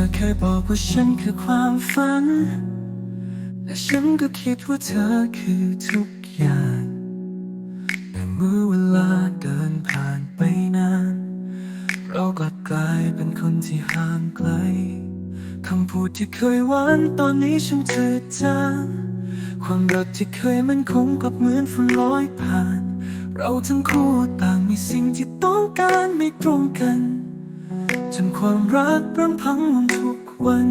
อเคยบอกว่าฉันคือความฝัน และฉันก็คิดว่าเธอคือทุกอย่าง แต่เมื่อเวลาเดินผ่านไปนาน เรากลับกลายเป็นคนที่ห่างไกล คำพูดที่เคยหวานตอนนี้ฉันจืดจางความรักที่เคยมันคงกับเหมือนฝุ่นลอยผ่าน เราทั้งคู่ต่างมีสิ่งที่ต้องการไม่ตรงกัน จนความรักเริ่มพังลงทุกวัน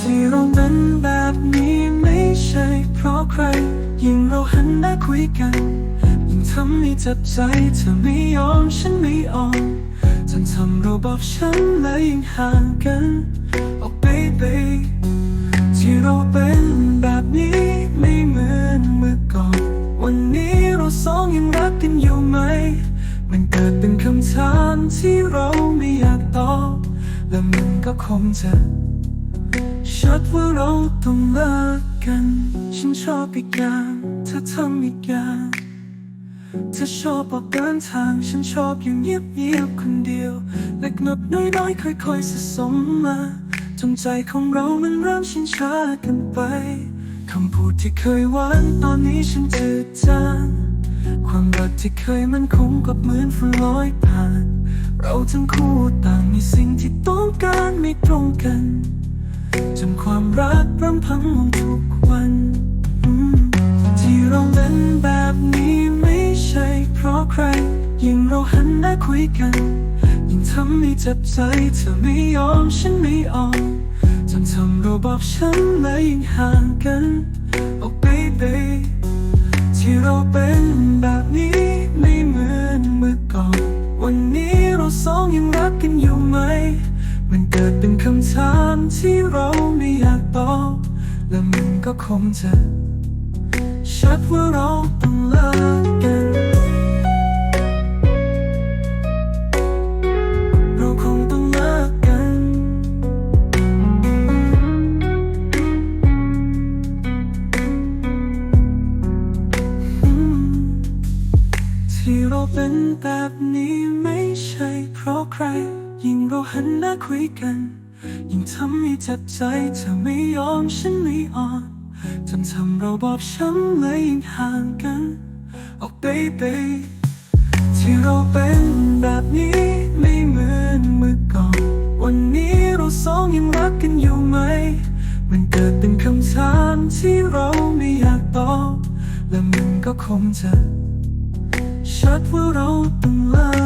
ที่เราเป็นแบบนี้ไม่ใช่เพราะใคร ยิ่งเราหันหน้าคุยกัน ยิ่งทำให้เจ็บใจเธอไม่ยอมฉันไม่ออมจนทำเราบอกฉันและยิ่งห่างกัน Oh baby ที่เราเป็นแบบนี้ไม่เหมือนเมื่อก่อน วันนี้เราสองยังรักกันอยู่ไหม มันเกิดเป็นคำถาม ที่เราไม่อยากตอบและมันก็คงจะชัดว่าเราต้องเลิกกัน ฉันชอบอีกอย่างเธอทำอีกอย่างเธอชอบออกเดินทาง ฉันชอบอยู่เงียบเงียบๆคนเดียวเล็กนดน้อยๆค่อยๆสะสมมาจนใจของเรามันเริ่มชินชากันไปคำพูดที่เคยหวานตอนนี้ฉันจืดจาง ที่เคยมันคงกับเหมือนฝุ่นลอยผ่าน เราทั้งคู่ต่างมีสิ่งที่ต้องการไม่ตรงกันจนความรักเริ่มพังลงทุกวัน ที่เราเป็นแบบนี้ไม่ใช่เพราะใคร ยิ่งเราหันหน้าคุยกัน ยิ่งทำให้เจ็บใจเธอไม่ยอมฉันไม่ออมจนทำเราบอกฉันและยิ่งห่างกัน Oh baby ที่เราเป็น เกิดเป็นคำถามที่เราไม่อยากตอบและมันก็คงจะชัดว่าเราต้องเลิกกันเราคงต้องเลิกกัน ที่เราเป็นแบบนี้ไม่ใช่เพราะใคร เราหันหน้าคุยกัน ยิ่งทำให้เจ็บใจเธอไม่ยอมฉันไม่อ่อนจนทำเราบอบช้ำและยิ่งห่างกัน Oh baby ที่เราเป็นแบบนี้ไม่เหมือนเมื่อก่อน วันนี้เราสองยังรักกันอยู่ไหม มันเกิดเป็นคำถามที่เราไม่อยากตอบและมันก็คงจะชัดว่าเราต้องเลิก